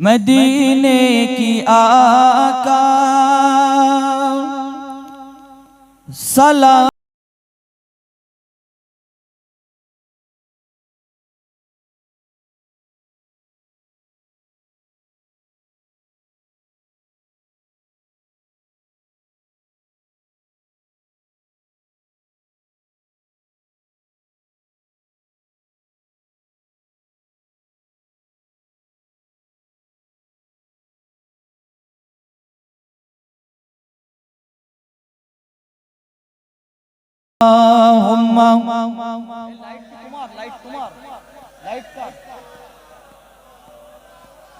मदीने की आका। सलाम ঘুমাও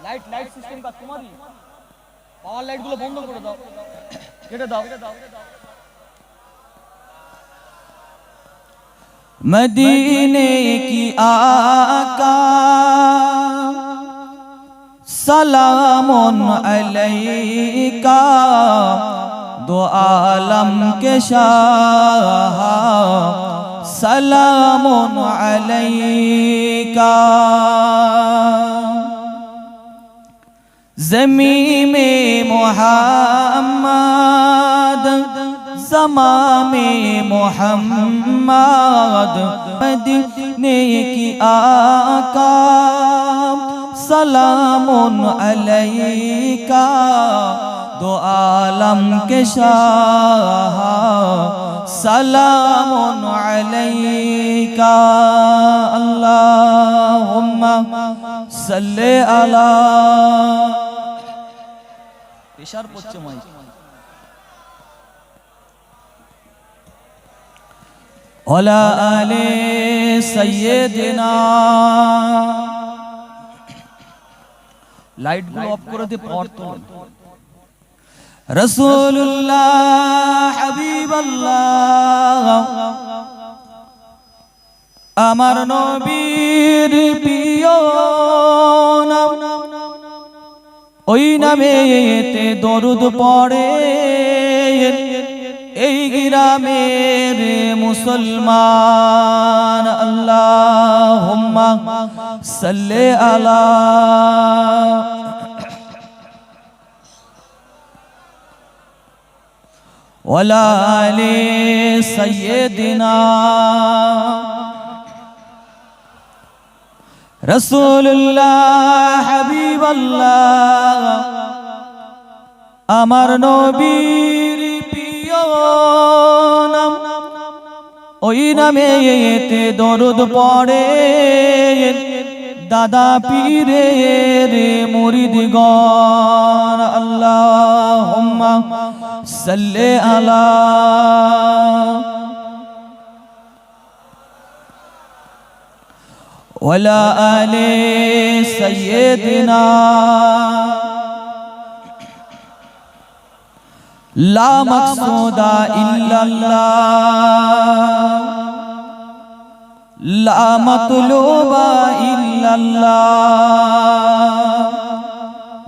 লাইট লাইট সিস্টেম কা তোমারই পাওয়ার লাইটগুলো বন্ধ করে দাও কেটে দাও মদিনে কি আকা। আলাইকা। দো আলম কে শাহ। وسلام عليك زمیم محمد زمام محمد مدینے کی آقا سلام علیکہ دو عالم کے شاہ সালামুন আলাইকা আল্লাহুম্মা সাল্লি আলা প্রেসার পড়ছে মাইক। ওলা আলে সাইয়েদিনা লাইটগুলো অফ করে দিয়ে পাওয়ার রসুল্লাহ হাবিবাল্লাহ। আমার নবীর প্রিয় নাম। ওই নামেতে দরুদ পড়ে। এই গ্রামের মুসলমান আল্লাহ সাল্লে আলা ওলা আলে সৈয়দিনা রসুল্লাহ হাবিবাল্লাহ আমার নবীর প্রিয় নাম। ওই নামে এতে দরুদ পড়ে। দাদা পীরে রে মুরিদগণ আল্লাহ আল্লাহুম্মা সাল্লি আলা ওয়ালা আলে সাইয়্যিদিনা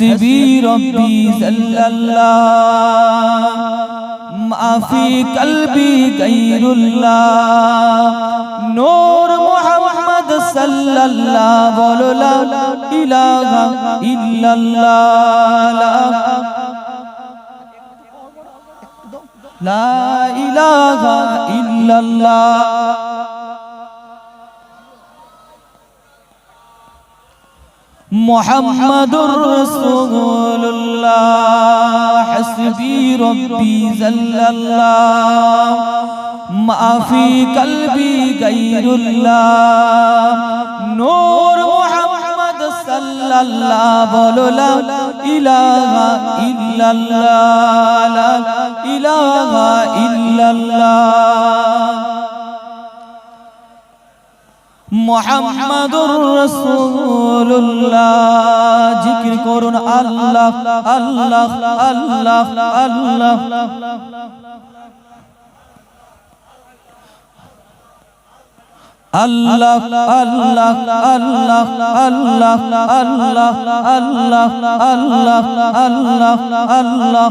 হাসবি রব্বি সাল্লাল্লাহ মা ফি কলবি গায়রুল্লাহ নূর মুহাম্মদ সাল্লাল্লাহ বলো লা ইলাহা ইল্লাল্লাহ লা ইলাহা ইল্লাল্লাহ মুহাম্মাদুর রাসূলুল্লাহ হাসবি রব্বি জাল্লাল্লাহ মা ফি কলবি গায়রুল্লাহ নূর মুহাম্মদ সাল্লাল্লাহ বলো লা ইলাহা ইল্লাল্লাহ লা ইলাহা ইল্লাল্লাহ মোহাম্মদুর রাসূলুল্লাহ জিকির করুন আল্লাহ আল্লাহ আল্লাহ আল্লাহ আল্লাহ আল্লাহ আল্লাহ আল্লাহ আল্লাহ আল্লাহ আল্লাহ আল্লাহ আল্লাহ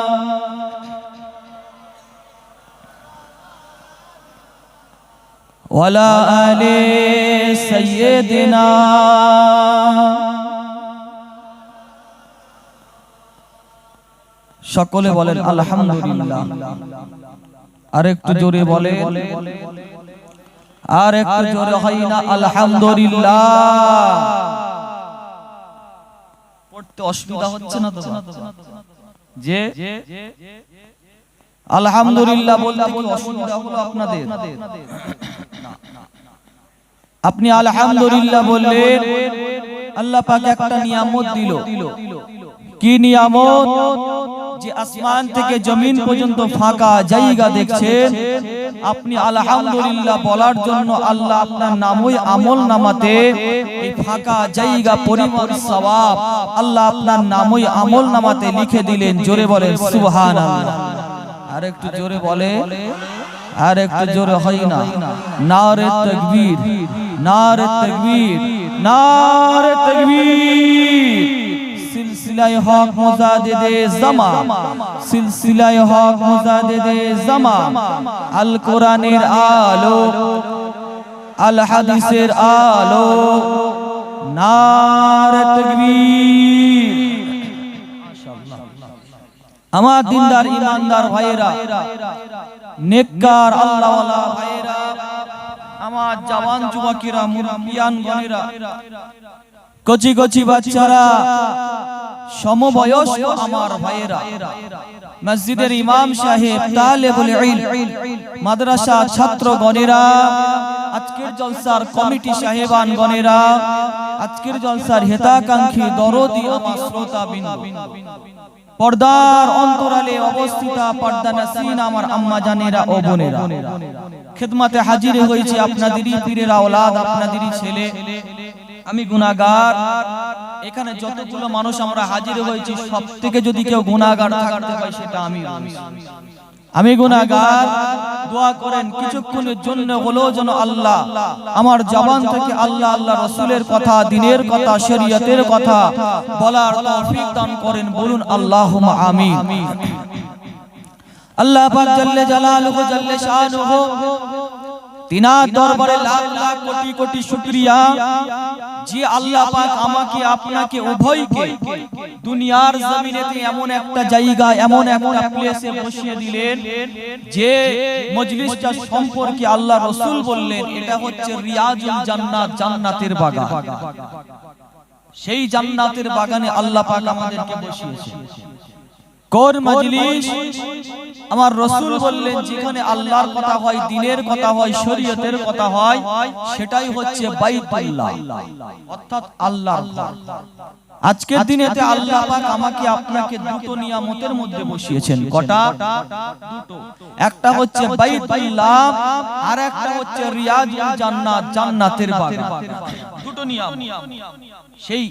ولا آل سيدنا সকলে বলেন আলহামদুলিল্লাহ আর একটু জোরে বলে আর একটু জোরে হয় না আলহামদুলিল্লাহ পড়তে অসুবিধা হচ্ছে না তো যে আলহামদুলিল্লাহ বলতে কি অসুবিধা হলো আপনাদের আপনি আলহামদুলিল্লাহ বললেন, আল্লাহ পাক একটা নিয়ামত দিল। কি নিয়ামত? যে আসমান থেকে জমিন পর্যন্ত ফাঁকা জায়গা দেখছেন। আপনি আলহামদুলিল্লাহ বলার জন্য আল্লাহ আপনার নামই আমল নামাতে এই ফাঁকা জায়গা পরিমাণ সওয়াব আল্লাহ আপনার নামই আমল নামাতে লিখে দিলেন, জোরে বলেন, সুবহানাল্লাহ। আর একটু জোরে বলে আর একটু জোরে হয় না। নারে তাকবীর। নারে তাকবীর নারে তাকবীর। সিলসিলায় হক মুজাদিদে জামা, সিলসিলায় হক মুজাদিদে জামা। আল কোরআনের আলো, আল হাদিসের আলো। নারে তাকবীর। আমার দিনদার, ইমানদার ভাইয়েরা, নেককার, আল্লাহওয়ালা ভাইয়েরা আমার জওয়ান যুবকেরা, মুরব্বিয়ান গণেরা কচি কচি বাচ্চারা, সমবয়স্ক আমার ভাইয়েরা, মসজিদের ইমাম সাহেব, তালেবুল ইলম, মাদ্রাসা ছাত্র গণেরা আজকের জলসার কমিটি সাহেবান গণেরা আজকের জলসার হেতাকাঙ্ক্ষী দরদি আমার শ্রোতা বিন্দু পর্দার অন্তরালে অবস্থিত পর্দা নাসিন আমার আম্মা জানেরা ও বোনেরা। খেদমাতে হাজির হয়েছে আপনাদেরই পীরের আওলাদ আপনাদেরই ছেলে। আমি গুনাহগার। এখানে যতগুলো মানুষ আমরা হাজির হয়েছি সব থেকে যদি কেউ গুনাহগার থাকতে হয় সেটা আমি আমি গুনাহগার দোয়া করেন কিছুক্ষণের জন্য হলো যেন আল্লাহ আমার জবান থেকে আল্লাহ আল্লাহ রসুলের কথা দিনের কথা শরীয়তের কথা বলার তৌফিক দান করেন বলুন আল্লাহ আমি আল্লাহ পাক জল্লে জালালুহু জল্লে শানুহু তিনার দরবারে লাখ লাখ কোটি কোটি শুকরিয়া। যে আল্লাহ পাক আমাকে আপনাকে উভয়কে দুনিয়ার জমিনেতে এমন একটা জায়গা এমন একটা প্লেসে বসিয়ে দিলেন যে মজলিসটা সম্পর্কে আল্লাহ রসুল বললেন এটা হচ্ছে রিয়াজুল জান্নাত জান্নাতের বাগান। সেই জান্নাতের বাগানে আল্লাহ পাক আমাদেরকে বসিয়েছে কোন মজলিস। আমার রসুল বললেন যেখানে আল্লাহর কথা হয় দিনের কথা হয় শরীয়তের কথা হয় সেটাই হচ্ছে বাইতুল্লাহ। অর্থাৎ আল্লাহর ঘর। আজকের দিনেতে আল্লাহ পাক আমাকে আপনাকে দুটো নিয়ামতের মধ্যে বসিয়েছেন। কটা? দুটো। একটা হচ্ছে বাইতুল্লাহ আর একটা হচ্ছে রিয়াজুল জান্নাত জান্নাতের বাগান। দুটো নিয়াম। সেই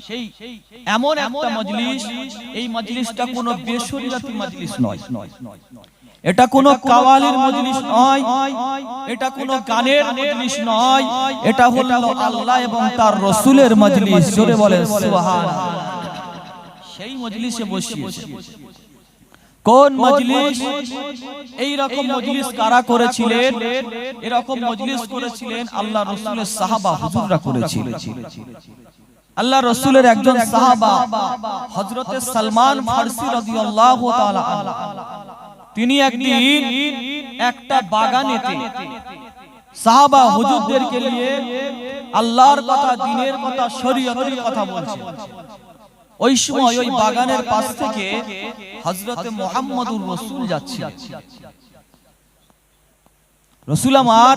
এমন একটা মজলিস এই মজলিসটা কোনো বেসরিয়াতি মজলিস নয়। এটা কোনো কাওয়ালির মজলিস নয়। এটা কোনো গানের মজলিস নয়। এটা হলো আল্লাহ এবং তার রসুলের মজলিস। জোরে বলেন সুবহানাল্লাহ। সেই মজলিসে বসিয়েছে কোন মজলিস? এই রকম মজলিস কারা করেছিলেন? এরকম মজলিস করেছিলেন আল্লাহ রসুলের সাহাবা হুজুররা করেছিলেন আল্লাহ রসুলের একজন সাহাবা হজরতে সালমান ফারসি রাদিয়াল্লাহু তাআলা। তিনি একদিন একটা বাগানেতে বসে সাহাবা হুজুরদেরকে নিয়ে আল্লাহর কথা দিনের কথা শরীয়তের কথা বলছে। ওই সময় ওই বাগানের পাশ থেকে হযরতে মুহাম্মদুর রাসূল যাচ্ছে রসুল আমার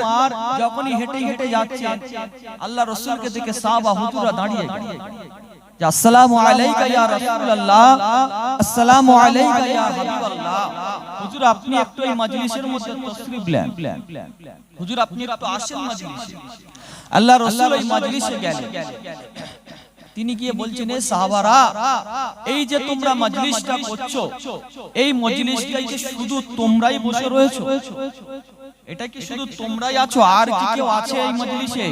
যখনই হেঁটে হেঁটে যাচ্ছে আল্লাহ রসুলকে দেখে সাহাবা হুজুরা দাঁড়িয়ে আসসালামু আলাইকা ইয়া রাসূলুল্লাহ আসসালামু আলাইকা ইয়া হাবিবাল্লাহ। আপনি একটু এই মাজলিসের মধ্যে নেন। হুজুর, আপনি একটু আসেন মাজলিসে। আল্লাহ রাসূল মাজলিসে গেলেন। তিনি গিয়ে বলছেন, এ সাহাবারা, এই যে তোমরা মাজলিসটা করছ, এই মজলিসটাই যে শুধু তোমরাই বসে রয়েছো, এটা কি শুধু তোমরাই আছো? আর কি কেউ আছে এই মজলিসে?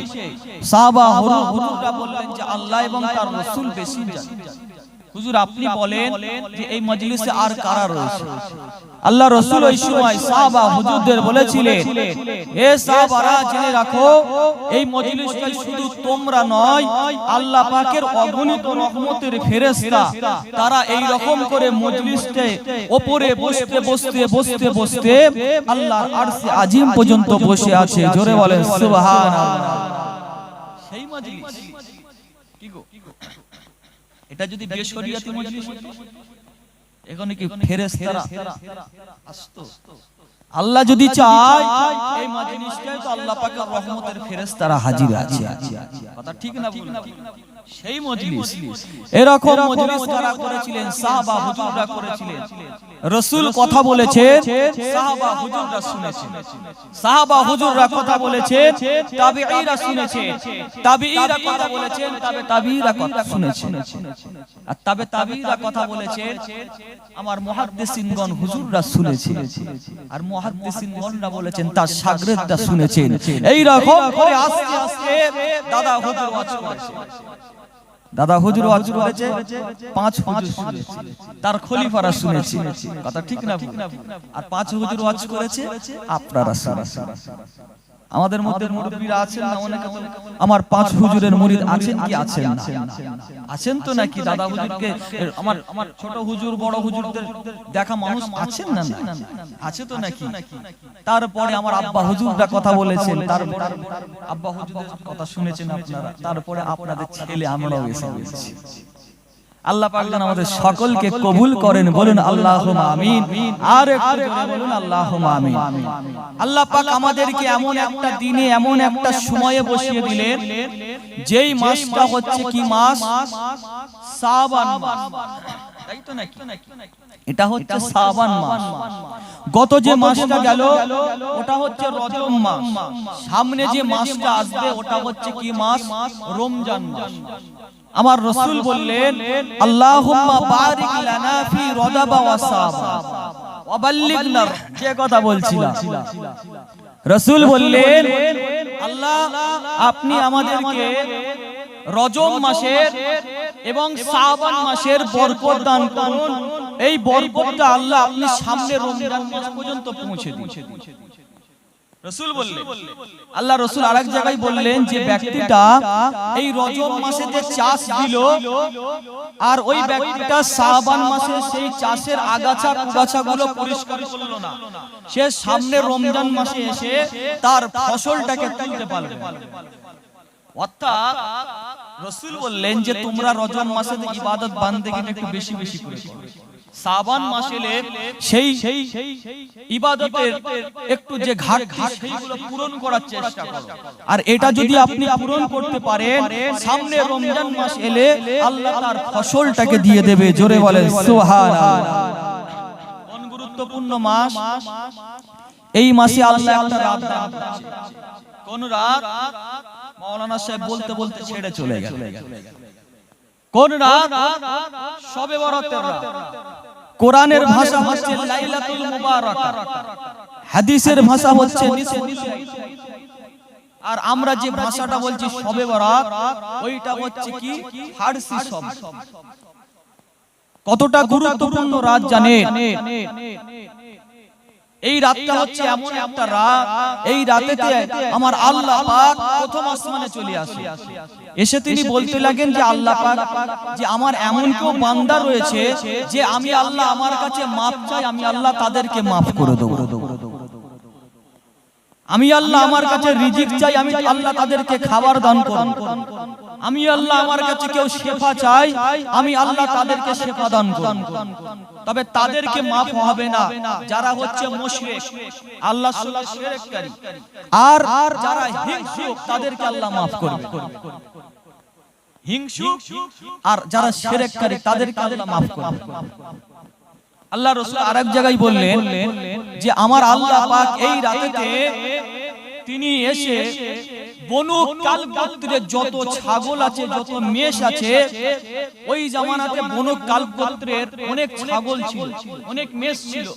সাহাবা হুজুর হুজুররা বললেন যে, আল্লাহ এবং তার রাসূল বেশি জানেন হুজুর আপনি বলেন যে এই মজলিসে আর কারা রয়েছে? আল্লাহ রসুল ওই সময় সাহাবা হুজুরদের বলেছিলেন। হে সাহাবারা জেনে রাখো এই মজলিসটাই শুধু তোমরা নয় আল্লাহ পাকের অগণিত রহমতের ফেরেশতা তারা এই রকম করে মজলিসতে ওপরে বসতে বসতে বসতে বসতে আল্লাহর আরশে আজিম পর্যন্ত বসে আছে। জোরে বলেন সুবহানাল্লাহ। সেই মজলিস। এটা যদি মজলিস হতো, এখানে কি ফেরেশতারা? আসতো। আল্লাহ যদি চায় এই মজলিসটায় তো আল্লাহ পাকের রহমতের ফেরেশতারা হাজির আছে। কথা ঠিক না ভুল সেই মজলিস। এরকম মজলিস করেছিলেন সাহাবা হুজুররা করেছিলেন। রাসূল কথা বলেছে সাহাবা হুজুররা শুনেছেন সাহাবা হুজুররা কথা বলেছেন তাবিঈরা শুনেছেন তাবিঈরা কথা বলেছেন তবে তাবিঈরা কথা আর তবে তাবিঈরা কথা বলেছেন আমার মুহাদ্দিসিনগণ হুজুররা শুনেছেন আর মুহাদ্দিসিনগণরা বলেছেন তার শাগরেদরা শুনেছেন। এই রকম করে আস্তে আস্তে দাদা হুজুর ওয়াজ করেছে। দাদা হুজুর ওয়াজ করেছে পাঁচ হুজুর শুনেছি তার খলিফারা শুনেছি। কথা ঠিক না আর পাঁচ হুজুর ওয়াজ করেছে আপনারা শুনেছেন। আমাদের মধ্যে মুরব্বীরা আছেন না? অনেকে আমার পাঁচ হুজুরের মুরিদ আছেন কি আছেন না আছেন তো নাকি দাদা হুজুরকে? আমার আমার ছোট হুজুর বড় হুজুরদের দেখা মানুষ আছেন না না আছে তো নাকি? তারপরে আমার আব্বা হুজুররা কথা বলেছেন তারপরে আব্বা হুজুরের কথা শুনেছেন আপনারা। তারপরে আপনাদের ছেলে আমরাও এসে বলছি আল্লাহ পাক যেন আমাদের সকলকে কবুল করেন বলুন আল্লাহুম্মা আমিন। আর একটু বলুন আল্লাহুম্মা আমিন। আল্লাহ পাক আমাদেরকে এমন একটা দিনে এমন একটা সময়ে বসিয়ে দিলেন। যেই মাসটা হচ্ছে কি মাস? শাবান মাস। তাই তো নাকি? এটা হচ্ছে শাবান মাস। গত যে মাসটা গেল ওটা হচ্ছে রজব মাস। সামনে যে মাসটা আসবে ওটা হচ্ছে কি মাস? রমজান মাস। আমার রসুল বললেন, আল্লাহুম্মা শাবান যে কথা বলছিলাম। রসুল বললেন, আল্লাহ, আপনি আমাদেরকে রজব মাসের এবং শ্রাবণ মাসের বরকত দান করুন। এই বরকতটা আল্লাহ আপনি সামনে রমজান মাস পর্যন্ত পৌঁছে দিন। রসুল বললেন। আল্লাহ রসুল আরেক জায়গায় বললেন যে ব্যক্তিটা এই রজব মাসে যে চাষ দিল আর ওই ব্যক্তিটা শ্রাবণ মাসে সেই চাষের আগাছা কুগাছা গুলো পরিষ্কার করল না। সে সামনে রমজান মাসে এসে তার ফসলটাকে তুলতে পারবে অর্থাৎ রসুল বললেন যে তোমরা রজব মাসে ইবাদত বান্দেগি একটু বেশি বেশি করে। করো। সাবান মাসে এলে সেই ইবাদতের একটু যে ঘাটতি সেইগুলো পূরণ করার চেষ্টা করো। আর এটা যদি আপনি পূরণ করতে পারেন সামনে রমজান মাস এলে আল্লাহ তার ফসলটাকে দিয়ে দেবে জোরে বলেন সুবহানাল্লাহ কোন গুরুত্বপূর্ণ মাস। এই মাসে আল্লাহ একটা রাত দান কোন রাত? মাওলানা সাহেব বলতে বলতে ছেড়ে চলে গেল। কোন রাত? সবে বরাতের রাত। কোরআনের ভাষা হচ্ছে লাইলাতুল মুবারাকা। হাদিসের ভাষা হচ্ছে আর আমরা যে ভাষাটা বলছি সবে বরাত ওইটা হচ্ছে কি? ফারসি শব্দ। কতটা গুরুত্বপূর্ণ রাত জানেন এই রাতটা হচ্ছে এমন একটা রাত। এই রাতেতে আমার আল্লাহ পাক প্রথম আসমানে চলে আসে। এসে তিনি বলতে লাগেন যে, আল্লাহ পাক, যে আমার এমন কেউ বান্দা রয়েছে যে আমি আল্লাহ আমার কাছে মাপ চাই, আমি আল্লাহ তাদেরকে মাফ করে দেবো। আমি আল্লাহ আমার কাছে রিজিক চাই, আমি আল্লাহ তাদেরকে খাবার দান করব। আমি আল্লাহ আমার কাছে কেউ শেফা চাই আমি আল্লাহ তাদেরকে শেফা দান করব। তবে তাদেরকে মাফ হবে না যারা হচ্ছে মুশরিক আল্লাহ সঙ্গে শিরককারী। আর যারা হিংসুক তাদেরকে আল্লাহ মাফ করবে। হিংসুক আর যারা শিরককারী তাদেরকে আল্লাহ মাফ করবে। আল্লাহ রসুল আরেক জায়গায় বললেন যে আমার আল্লাহ পাক এই রাতেতে তিনি এসে বনু কাল গোত্রের যত ছাগল আছে যত মেষ আছে ওই জামানাতে বনু কাল গোত্রের অনেক ছাগল ছিল অনেক মেষ ছিল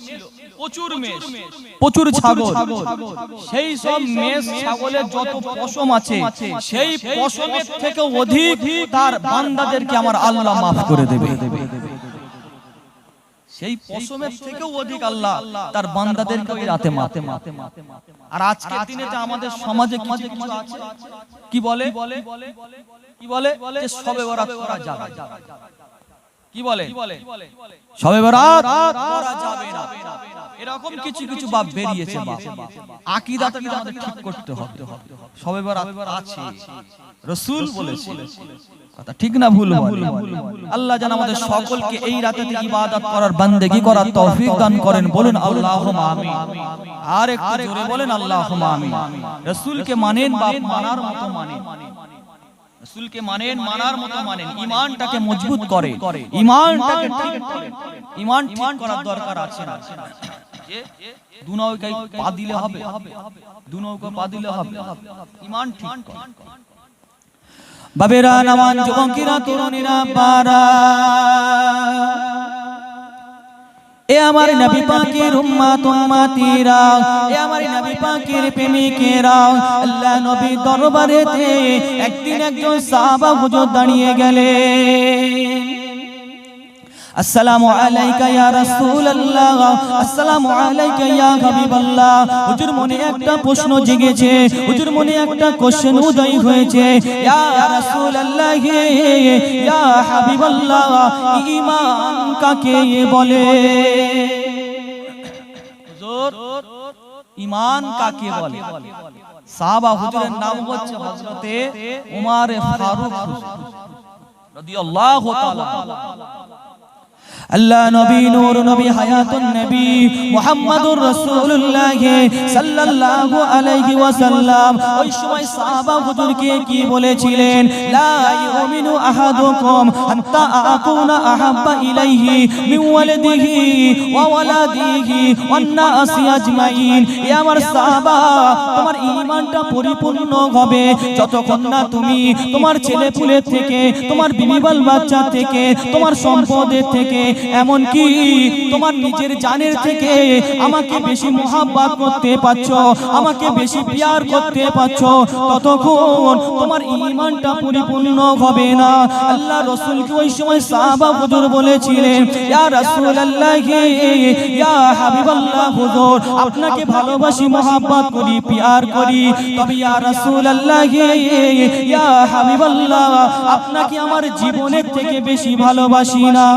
প্রচুর মেষ প্রচুর ছাগল। সেই সব মেষ ছাগলের যত পশম আছে সেই পশমের থেকে অধিক তার বান্দাদেরকে আমার আল্লাহ মাফ করে দেবে। সেই পশমের থেকেও অধিক আল্লাহ তার বান্দাদেরকে ওই রাতে মাতে মাতে আর আজকের দিনে যে আমাদের সমাজে কিছু কিছু আছে কি বলে? কি বলে? যে সবে বরাত করা যাবে। কি বলে? সবে বরাত করা যাবে না। এরকম কিছু কিছু বাপ বেরিয়েছে বাপ আমাদের ঠিক করতে হবে। সবে বরাত আছে। রাসূল বলেছে। কথা। ঠিক না ভুল? আল্লাহ যেন আমাদের সকলকে এই রাতে ইবাদত করার বান্দেগি করার তৌফিক দান করেন বলুন আল্লাহুম্মা আমিন। আর একটু জোরে বলেন আল্লাহুম্মা আমিন। রাসূলকে মানেন বাপ মানার মতো মানেন। রাসূলকে মানেন মানার মতো মানেন। ঈমানটাকে মজবুত করে ঈমানটাকে ঠিক করে ঈমান ঠিক করার দরকার আছে না? যে দু নৌকায় পা দিলে হবে। দু নৌকা পা দিলে হবে। ঈমান ঠিক করে বাবেরা নামান যুবকিরা, তরুণীরা পারা এ আমার নবী পাকের উম্মাত, উম্মাতিরা, এ আমার নবী পাকের প্রেমিকেরা, আল্লাহ নবী দরবারেতে একদিন একজন সাহাবা হুজুর দাঁড়িয়ে গেলেন। আসসালামু আলাইকা ইয়া রাসূলুল্লাহ। আসসালামু আলাইকা ইয়া হাবিবাল্লাহ। হুজুর মনে একটা প্রশ্ন জেগেছে। হুজুর মনে একটা কোশ্চেন উদয় হয়েছে। ইয়া রাসূলুল্লাহ, ইয়া হাবিবাল্লাহ, ঈমান কাকে বলে? হুজুর, ঈমান কাকে বলে? সাহাবা হুজুরের নাম হচ্ছে হযরতে উমর ফারুক রাদিয়াল্লাহু তাআলা। আল্লাহ নবী নূর নবী হায়াতুন নবী মুহাম্মাদুর রাসূলুল্লাহ সাল্লাল্লাহু আলাইহি ওয়াসাল্লাম। ওই সময় সাহাবা হুজুরকে কি বলেছিলেন? লা ইউমিনু আহাদুকুম হাত্তা আকুনা আহাব্বা ইলাইহি মিন ওয়ালিদিহি ওয়া ওয়ালাদিহি ওয়ান নাসি আজমাইন। এ আমার সাহাবা তোমার ঈমানটা পরিপূর্ণ হবে। যতক্ষণ না তুমি তোমার ছেলে পুলে থেকে তোমার বিবি বাচ্চা থেকে তোমার সম্পদের থেকে এমন কি তোমার নিজের জানের থেকে আমাকে বেশি মোহাব্বত করতে পারছ, আমাকে বেশি পিয়ার করতে পারছ, ততক্ষণ তোমার ঈমানটা পরিপূর্ণ হবে না। আল্লাহ রাসূলকে ওই সময় সাহাবা হুজুর বলেছিলেন, ইয়া রাসূলুল্লাহ, ইয়া হাবিবাল্লাহ হুজুর, আপনাকে ভালোবাসি, মোহাব্বত করি, পিয়ার করি। তবে ইয়া রাসূলুল্লাহ, ইয়া হাবিবাল্লাহ, আপনাকে আমার জীবনের থেকে বেশি ভালোবাসি না।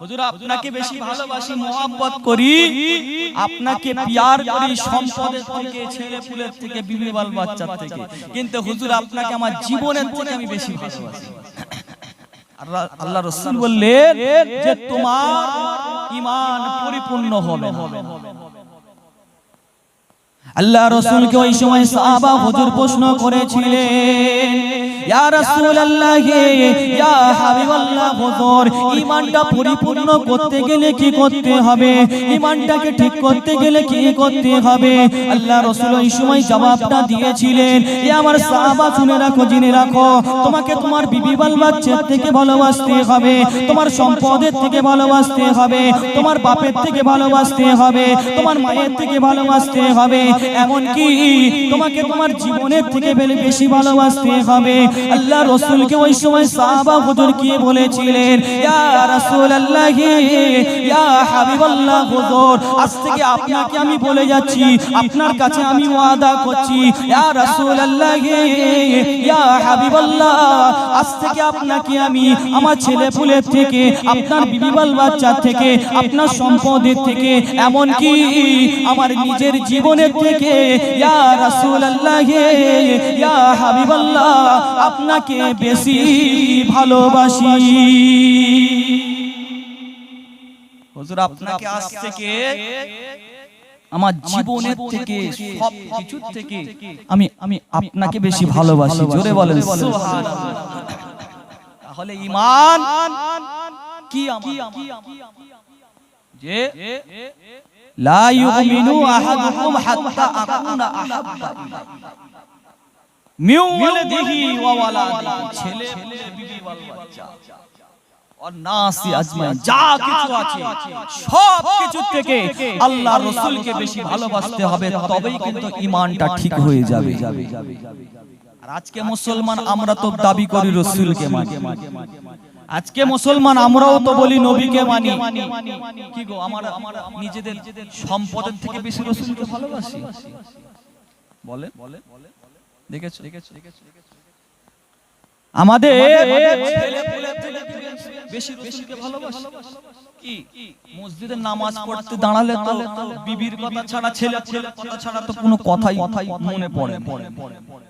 হুজুর আপনাকে বেশি ভালোবাসি মোহাব্বত করি। আপনাকে পিয়ার করি সম্পদের থেকে ছেলে পুলের থেকে বিবি বাচ্চার থেকে। কিন্তু হুজুর আপনাকে আমার জীবনের থেকে আমি বেশি ভালোবাসি। আল্লাহ রসুল বললেন যে তোমার ঈমান পরিপূর্ণ হবে আল্লাহ রসুলকে ওই সময় সাহাবা হুজুর প্রশ্ন করেছিলেন ইয়া রাসূলুল্লাহ, ইয়া হাবিবাল্লাহ, হুজুর, ঈমানটা পরিপূর্ণ করতে গেলে কি করতে হবে? ঈমানটাকে ঠিক করতে গেলে কি করতে হবে? আল্লাহ রাসূল ওই সময় জবাবটা দিয়েছিলেন, এ আমার সাহাবা, শুনে রাখো, জেনে রাখো, তোমাকে তোমার বিবি বাল থেকে ভালোবাসতে হবে, তোমার সম্পদের থেকে ভালোবাসতে হবে, তোমার বাপের থেকে ভালোবাসতে হবে, তোমার মায়ের থেকে ভালোবাসতে হবে এমন কি তোমাকে তোমার জীবনের থেকে বেশি ভালোবাসতে হবে আল্লাহ রসুলকে ওই সময় সাহাবা হুজুর কি বলেছিলেন? ইয়া ইয়া হাবিবাল্লাহ হুজুর, আজ থেকে আপনাকে আমি বলে যাচ্ছি, আপনার কাছে আমি ওয়াদা করছি। ইয়া ইয়া হাবিবাল্লাহ, আজ থেকে আপনাকে আমি আমার ছেলে থেকে, আপনার বিবিবাল বাচ্চা থেকে, আপনার সম্পদের থেকে এমন কি আমার নিজের জীবনের থেকে, ইয়া রাসূলুল্লাহ, ইয়া হাবিবাল্লাহ আপনাকে বেশি ভালোবাসি। হুজুর আপনাকে আজ থেকে আমার জীবনের থেকে সব কিছুর থেকে আমি আমি আপনাকে বেশি ভালোবাসি। জোরে বলেন তাহলে ঈমান কি যে লা ইউমিনু আহাদুকুম হাত্তা আকুনা আহাব্বা মিউ ওয়ালাদিহি ওয়া ওয়ালাদিহি ছেলে ছেলে বিবি ওয়াল বাচ্চা আর নাসি আজমাইন যা কিছু আছে সব কিছু থেকে আল্লাহ রাসূলকে বেশি ভালোবাসতে হবে তবেই কিন্তু ঈমানটা ঠিক হয়ে যাবে। আর আজকে মুসলমান আমরা তো দাবি করি রাসূলকে মানি। আজকে মুসলমান আমরাও তো বলি নবীকে মানি। কি গো আমার আমার নিজেদের সম্পদের থেকে বেশি রাসূলকে ভালোবাসি? বলে আমাদের ছেলেপুলের থেকে বেশি রসুলকে ভালোবাসি। কি? মসজিদে নামাজ বিবির কথা ছাড়া ছেলে কথা ছাড়া তো কোনো কথাই মনে পড়ে না।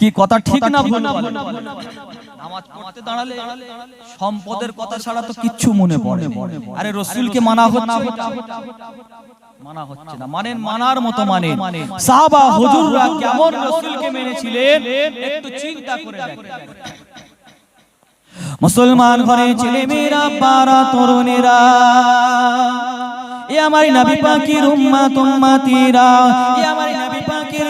কি কথা ঠিক না ভুল? নামাজ পড়তে দাঁড়ালে সম্পদের কথা ছাড়া তো কিচ্ছু মনে পড়ে আরে রসুলকে মানা হচ্ছে? মানা হচ্ছে না। মানেন মানার মতো মানে সাহাবা হুজুররা কেমন রসুলকে মেনেছিলেন? একটু চিন্তা করে মুসলমান ঘরে ছেলে মেয়েরা পারা তরুণেরা এ আমার নবী পাকের উম্মাত উম্মাতিরা এ আমার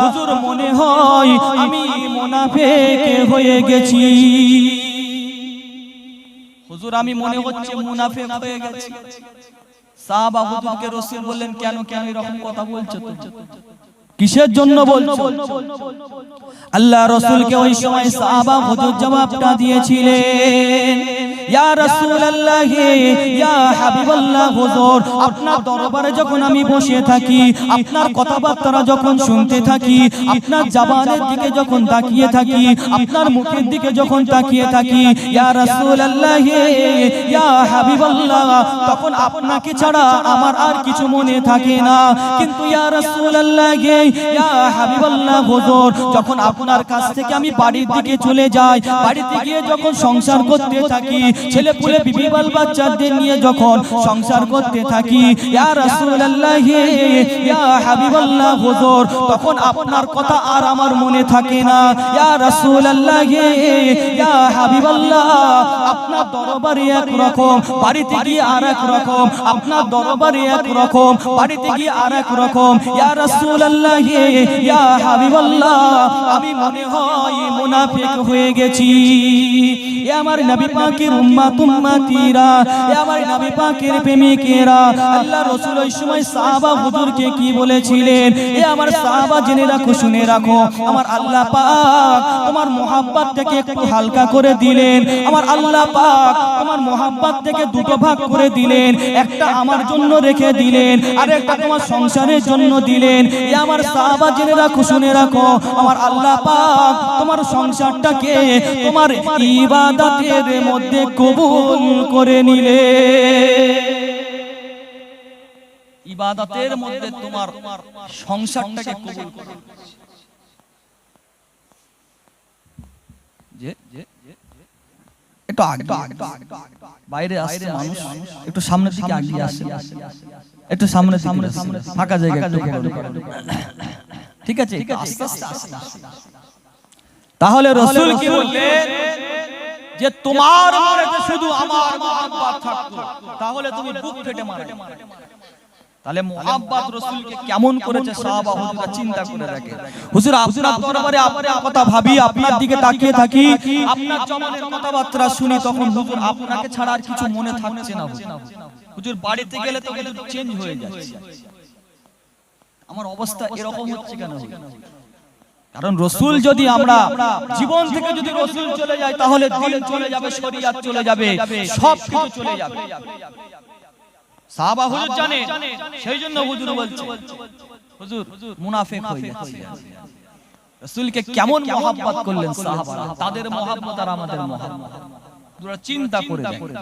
হুজুর মনে হয় আমি মুনাফিক হয়ে গেছি। হুজুর, আমি মনে হচ্ছে মুনাফেক হয়ে গেছি। সাহাবা হুজুরকে রাসূল বললেন, কেন কেন এরকম কথা বলছো তো কিসের জন্য বলছো? আল্লাহ রাসূলকে ওই সময় সাহাবা হুজুর জবাবটা দিয়েছিলেন। ইয়া রাসূলুল্লাহ ইয়া হাবিবাল্লাহ হুজুর আপনার দরবারে যখন আমি বসে থাকি আপনার কথাবার্তা যখন শুনতে থাকি আপনার জবানের দিকে যখন তাকিয়ে থাকি আপনার মুখের দিকে যখন তাকিয়ে থাকি ইয়া রাসূলুল্লাহ ইয়া হাবিবাল্লাহ তখন আপনাকে ছাড়া আমার আর কিছু মনে থাকে না। কিন্তু ইয়া রাসূলুল্লাহ যখন আপনার কাছ থেকে আমি বাড়ির দিকে চলে যাই, বাড়িতে গিয়ে যখন সংসার করতে থাকি ছেলে পুলে বিবি বাল বাচ্চাদের নিয়ে যখন সংসার করতে থাকি তখন আপনার কথা আর আমার মনে থাকে না। আপনার দরবারে এক রকম, বাড়িতে গিয়ে আর রকম, আপনার দরবারে এক রকম, বাড়িতে গিয়ে আর এক রকম। ইয়া রাসূলুল্লাহ ইয়া হাবিবাল্লাহ, আমি মনে হয় মুনাফিক হয়ে গেছি। এ আমার নবী পাকের এ আমার নবী পাকের প্রেমিকেরা, আল্লাহ রাসূল ওই সময় সাহাবা হুজুরকে কি বলেছিলেন? এ আমার সাহাবা জেনে রাখো, শুনে রাখো, আমার আল্লাহ পাক তোমার মোহাব্বতটাকে একটু হালকা করে দিলেন। আমার আল্লাহ পাক তোমার মোহাব্বত থেকে দুটো ভাগ করে দিলেন, একটা আমার জন্য রেখে দিলেন আর একটা তোমার সংসারের জন্য দিলেন। এ আমার সাহাবা জেনে রাখো শুনে রাখো, আমার আল্লাহ পাক তোমার সংসারটাকে তোমার ইবাদতের মধ্যে কবুল করে নিলে। ইবাদতের মধ্যে তোমার সংসারটাকে কবুল করে যে একটু আগে, বাইরে আসছে মানুষ, একটু সামনের দিকে আগিয়ে আসে একটু সামনে সামনে সামনে ফাঁকা জায়গা ঠিক আছে। তাহলে রসুল কি বললেন? যে তোমার মনেতে শুধু আমার মহাব্বত থাকতো তাহলে তুমি বুক ফেটে তাহলে মোহাব্বত রসুলকে কেমন করেছে সাহাবা হুজুরা চিন্তা করে হুজুর আপনার দরবারে আপনার কথা ভাবি আপনার দিকে তাকিয়ে থাকি আপনার জমানের কথাবার্তা শুনি তখন হুজুর আপনাকে ছাড়া আর কিছু মনে থাকছে না হুজুর। বাড়িতে গেলে তো হুজুর চেঞ্জ হয়ে যাচ্ছে। আমার অবস্থা এরকম হচ্ছে কেন? কারণ রসুল যদি আমরা জীবন থেকে যদি রসুল চলে যায় তাহলে দিন চলে যাবে শরিয়াত চলে যাবে সব কিছু চলে যাবে। সাহাবা হুজুর জানে সেই জন্য হুজুর বলছে হুজুর মুনাফিক হয়ে যাচ্ছে। রসুলকে কেমন মহাব্বত করলেন সাহাবারা? তাদের মহাব্বত আর আমাদের মহাব্বত। চিন্তা করে দেখেন